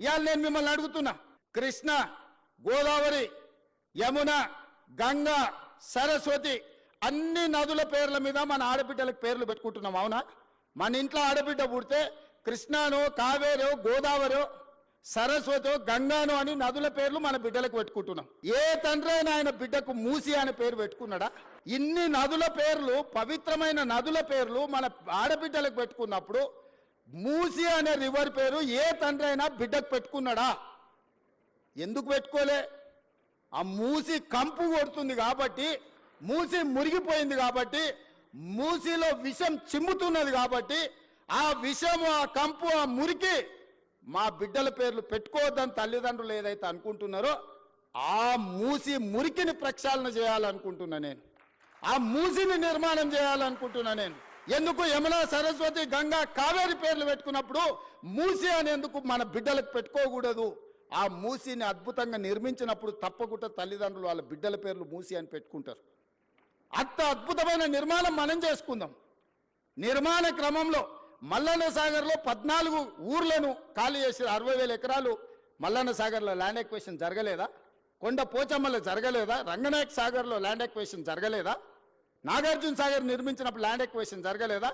ఇవాళ నేను మిమ్మల్ని అడుగుతున్నా. కృష్ణ గోదావరి యమున గంగా సరస్వతి అన్ని నదుల పేర్ల మీద మన ఆడబిడ్డలకు పేర్లు పెట్టుకుంటున్నాం అవునా? మన ఇంట్లో ఆడబిడ్డ పుడితే కృష్ణానో కావేరో గోదావరో సరస్వతో గంగాను అని నదుల పేర్లు మన బిడ్డలకు పెట్టుకుంటున్నాం. ఏ తండ్రి అయినా ఆయన బిడ్డకు మూసి అనే పేరు పెట్టుకున్నాడా? ఇన్ని నదుల పేర్లు పవిత్రమైన నదుల పేర్లు మన ఆడబిడ్డలకు పెట్టుకున్నప్పుడు మూసి అనే రివర్ పేరు ఏ తండ్రి అయినా బిడ్డకు పెట్టుకున్నాడా? ఎందుకు పెట్టుకోలే? ఆ మూసి కంపు కొడుతుంది కాబట్టి మూసి మురిగిపోయింది కాబట్టి మూసిలో విషం చిమ్ముతున్నది కాబట్టి ఆ విషము ఆ కంపు ఆ మురికి మా బిడ్డల పేర్లు పెట్టుకోవద్దని తల్లిదండ్రులు ఏదైతే అనుకుంటున్నారో ఆ మూసి మురికిని ప్రక్షాళన చేయాలనుకుంటున్నా నేను. ఆ మూసిని నిర్మాణం చేయాలనుకుంటున్నా నేను. ఎందుకు యమున సరస్వతి గంగా కావేరి పేర్లు పెట్టుకున్నప్పుడు మూసి అనేందుకు మన బిడ్డలకు పెట్టుకోకూడదు? ఆ మూసిని అద్భుతంగా నిర్మించినప్పుడు తప్పకుండా తల్లిదండ్రులు వాళ్ళ బిడ్డల పేర్లు మూసి అని పెట్టుకుంటారు. అంత అద్భుతమైన నిర్మాణం మనం చేసుకుందాం. నిర్మాణ క్రమంలో మల్లన్న సాగర్లో పద్నాలుగు ఊర్లను ఖాళీ చేసి అరవై వేల ఎకరాలు మల్లన్న సాగర్లో ల్యాండ్ ఎక్వేషన్ జరగలేదా? కొండ పోచమ్మలో జరగలేదా? రంగనాయక్ సాగర్లో ల్యాండ్ ఎక్వేషన్ జరగలేదా? నాగార్జున సాగర్ నిర్మించినప్పుడు ల్యాండ్ ఎక్వేషన్ జరగలేదా?